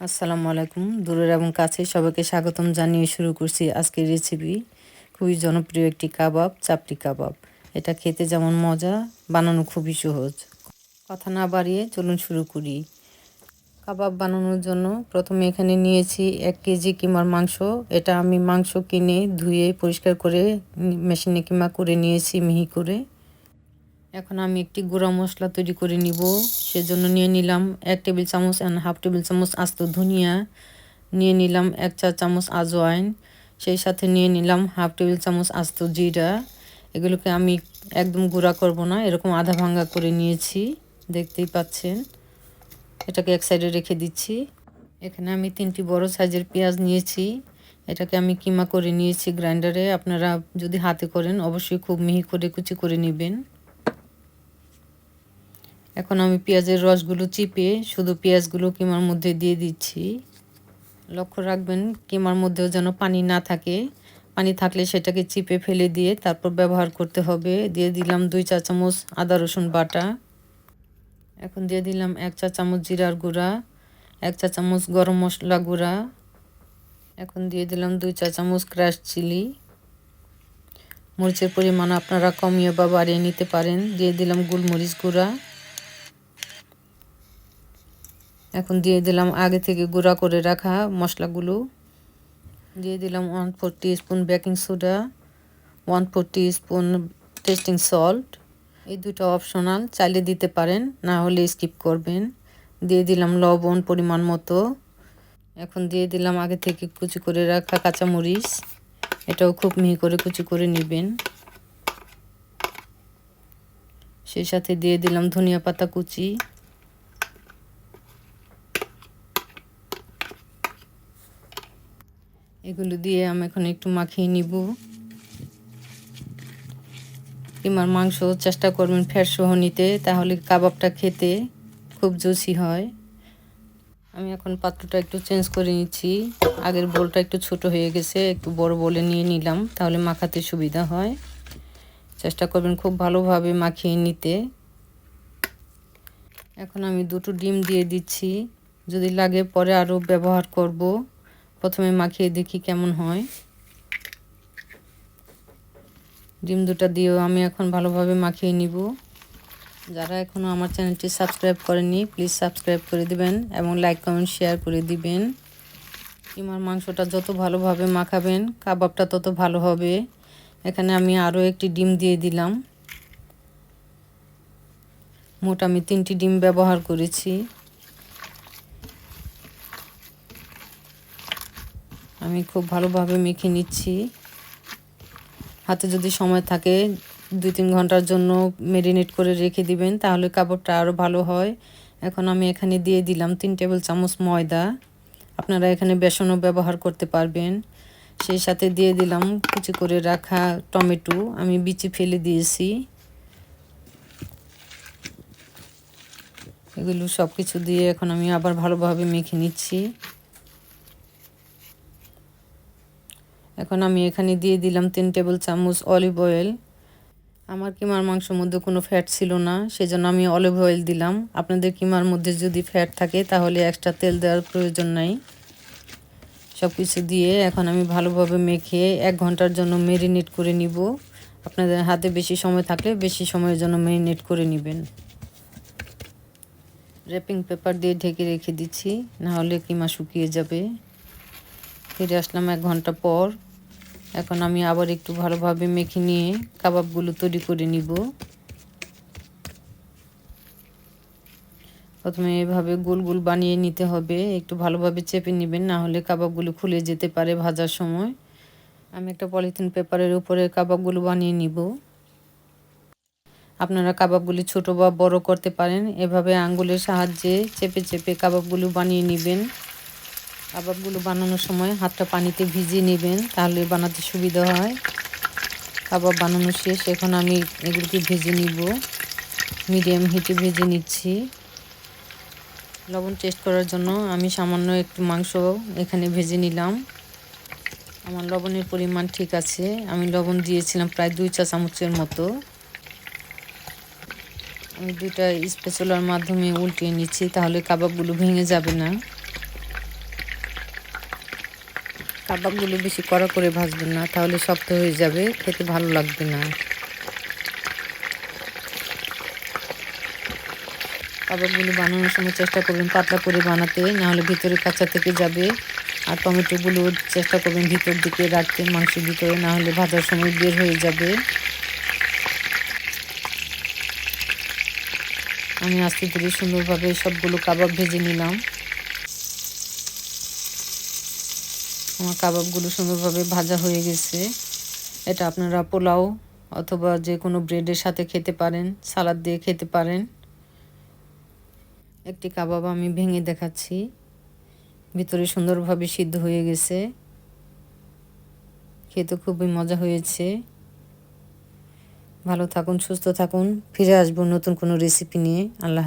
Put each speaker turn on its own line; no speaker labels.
আসসালামু আলাইকুম। দূরের এবং কাছে সবাইকে স্বাগতম জানিয়ে শুরু করছি আজকের রেসিপি খুবই জনপ্রিয় একটি কাবাব, চাপটি কাবাব। এটা খেতে যেমন মজা, বানানো খুবই সহজ। কথা না বাড়িয়ে চলুন শুরু করি। কাবাব বানানোর জন্য প্রথমে এখানে নিয়েছি এক কেজি কিমার মাংস। এটা আমি মাংস কিনে ধুয়ে পরিষ্কার করে মেশিনে কিমা করে নিয়েছি মিহি করে। এখন আমি একটি গুঁড়া মশলা তৈরি করে নিব। সেজন্য নিয়ে নিলাম এক টেবিল চামচ অ্যান্ড হাফ টেবিল চামচ আস্ত ধনিয়া। নিয়ে নিলাম এক চা চামচ আজওয়াইন। সেই সাথে নিয়ে নিলাম হাফ টেবিল চামচ আস্ত জিরা। এগুলোকে আমি একদম গুঁড়া করব না, এরকম আধা ভাঙ্গা করে নিয়েছি। দেখতেই পাচ্ছেন, এটাকে এক সাইডে রেখে দিচ্ছি। এখানে আমি তিনটি বড় সাইজের পেঁয়াজ নিয়েছি। এটাকে আমি কিমা করে নিয়েছি গ্রাইন্ডারে। আপনারা যদি হাতে করেন, অবশ্যই খুব মিহি করে কুচি করে নেবেন। এখন আমি পেঁয়াজের রসগুলো চিপে শুধু পেঁয়াজগুলো কিমার মধ্যে দিয়ে দিচ্ছি। লক্ষ্য রাখবেন কিমার মধ্যেও যেন পানি না থাকে। পানি থাকলে সেটাকে চিপে ফেলে দিয়ে তারপর ব্যবহার করতে হবে। দিয়ে দিলাম দুই চা চামচ আদা রসুন বাটা। এখন দিয়ে দিলাম এক চা চামচ জিরার গুঁড়া, এক চা চামচ গরম মশলা গুঁড়া। এখন দিয়ে দিলাম দুই চা চামচ ক্রাশ চিলি। মরিচের পরিমাণ আপনারা কমিয়ে বা বাড়িয়ে নিতে পারেন। দিয়ে দিলাম গোলমরিচ গুঁড়া। এখন দিয়ে দিলাম আগে থেকে গুঁড়া করে রাখা মশলাগুলো। দিয়ে দিলাম one four spoon baking soda one four spoon tasting salt এই দুটো অপশনাল চাইলে দিতে পারেন, না হলে স্কিপ করবেন। দিয়ে দিলাম লবণ পরিমাণ মতো। এখন দিয়ে দিলাম আগে থেকে কুচি করে রাখা কাঁচামরিচ। এটাও খুব মিহি করে কুচি করে নেবেন। সেই সাথে দিয়ে দিলাম ধনিয়া পাতা কুচি। এগুলো দিয়ে আমি এখন একটু মাখিয়ে নিব। কিমার মাংস চেষ্টা করবেন ফ্যাট সহ নিতে, তাহলে কাবাবটা খেতে খুব জুসি হয়। আমি এখন পাত্রটা একটু চেঞ্জ করে নিচ্ছি। আগের বোলটা একটু ছোট হয়ে গেছে, একটু বড় বলে নিয়ে নিলাম, তাহলে মাখাতে সুবিধা হয়। চেষ্টা করবেন খুব ভালোভাবে মাখিয়ে নিতে। এখন আমি দুটো ডিম দিয়ে দিচ্ছি। যদি লাগে পরে আরও ব্যবহার করব। প্রথমে মাখিয়ে দেখি কেমন হয়। ডিম দুটা দিয়েও আমি এখন ভালোভাবে মাখিয়ে নিব। যারা এখনও আমার চ্যানেলটি সাবস্ক্রাইব করেনি প্লিজ সাবস্ক্রাইব করে দিবেন এবং লাইক, কমেন্ট, শেয়ার করে দিবেন। কিমার মাংসটা যত ভালোভাবে মাখাবেন, কাবাবটা তত ভালো হবে। এখানে আমি আরও একটি ডিম দিয়ে দিলাম। মোট আমি তিনটি ডিম ব্যবহার করেছি। আমি খুব ভালোভাবে মেখে নিচ্ছি। হাতে যদি সময় থাকে দুই তিন ঘণ্টার জন্য মেরিনেট করে রেখে দিবেন, তাহলে কাপড়টা আরও ভালো হয়। এখন আমি এখানে দিয়ে দিলাম তিন টেবিল চামচ ময়দা। আপনারা এখানে বেসনও ব্যবহার করতে পারবেন। সেই সাথে দিয়ে দিলাম কুচি করে রাখা টমেটো। আমি বিচি ফেলে দিয়েছি। এগুলো সব কিছু দিয়ে এখন আমি আবার ভালোভাবে মেখে নিচ্ছি। এখন আমি এখানে দিয়ে দিলাম তিন টেবিল চামচ অলিভ অয়েল আমার কিমার মাংসের মধ্যে কোনো ফ্যাট ছিল না, সেজন্য আমি অলিভ অয়েল দিলাম। আপনাদের কিমার মধ্যে যদি ফ্যাট থাকে, তাহলে এক্সট্রা তেল দেওয়ার প্রয়োজন নাই। সব কিছু দিয়ে এখন আমি ভালোভাবে মেখে এক ঘণ্টার জন্য মেরিনেট করে নিব। আপনাদের হাতে বেশি সময় থাকলে বেশি সময়ের জন্য মেরিনেট করে নেবেন। র্যাপিং পেপার দিয়ে ঢেকে রেখে দিচ্ছি, নাহলে কিমা শুকিয়ে যাবে। ফিরে আসলাম এক ঘণ্টা পর। এখন আমি আবার একটু ভালোভাবে মেখে নিয়ে কাবাবগুলো তৈরি করে নিব। প্রথমে এভাবে গোল গোল বানিয়ে নিতে হবে, একটু ভালোভাবে চেপে নেবেন, না হলে কাবাবগুলো খুলে যেতে পারে ভাজার সময়। আমি একটা পলিথিন পেপারের উপরে কাবাবগুলো বানিয়ে নিব। আপনারা কাবাবগুলি ছোট বা বড় করতে পারেন, এভাবে আঙ্গুলের সাহায্যে চেপে চেপে কাবাবগুলো বানিয়ে নেবেন। কাবাবগুলো বানানোর সময় হাতটা পানিতে ভিজিয়ে নেবেন, তাহলে বানাতে সুবিধা হয়। কাবাব বানানো শেষ, এখন আমি এগুলোকে ভেজে নিব। মিডিয়াম হিটে ভেজে নিচ্ছি। লবণ টেস্ট করার জন্য আমি সামান্য একটু মাংস এখানে ভেজে নিলাম। আমার লবণের পরিমাণ ঠিক আছে। আমি লবণ দিয়েছিলাম প্রায় দুই চা চামচের মতো। আমি দুইটা স্পেশলার মাধ্যমে উল্টিয়ে নিচ্ছি, তাহলে কাবাবগুলো ভেঙে যাবে না। কাবাবগুলো বেশি কড়া করে ভাজবেন না, তাহলে শক্ত হয়ে যাবে, খেতে ভালো লাগবে না। কাবাবগুলো বানানোর সময় চেষ্টা করবেন পাতলা করে বানাতে, নাহলে ভিতরে কাঁচা থেকে যাবে। আর টমেটোগুলো চেষ্টা করবেন ভিতর দিকে রাখতে, মাংসের ভিতরে, নাহলে ভাজার সময় বের হয়ে যাবে। আমি আস্তে ধীরে সুন্দরভাবে সবগুলো কাবাব ভেজে নিলাম। আমার কাবাবগুলো সুন্দরভাবে ভাজা হয়ে গেছে। এটা আপনারা পোলাও অথবা যে কোনো ব্রেডের সাথে খেতে পারেন, সালাদ দিয়ে খেতে পারেন। একটি কাবাব আমি ভেঙে দেখাচ্ছি। ভিতরে সুন্দরভাবে সিদ্ধ হয়ে গেছে। খেতে খুবই মজা হয়েছে। ভালো থাকুন, সুস্থ থাকুন। ফিরে আসব নতুন কোনো রেসিপি নিয়ে। আল্লাহ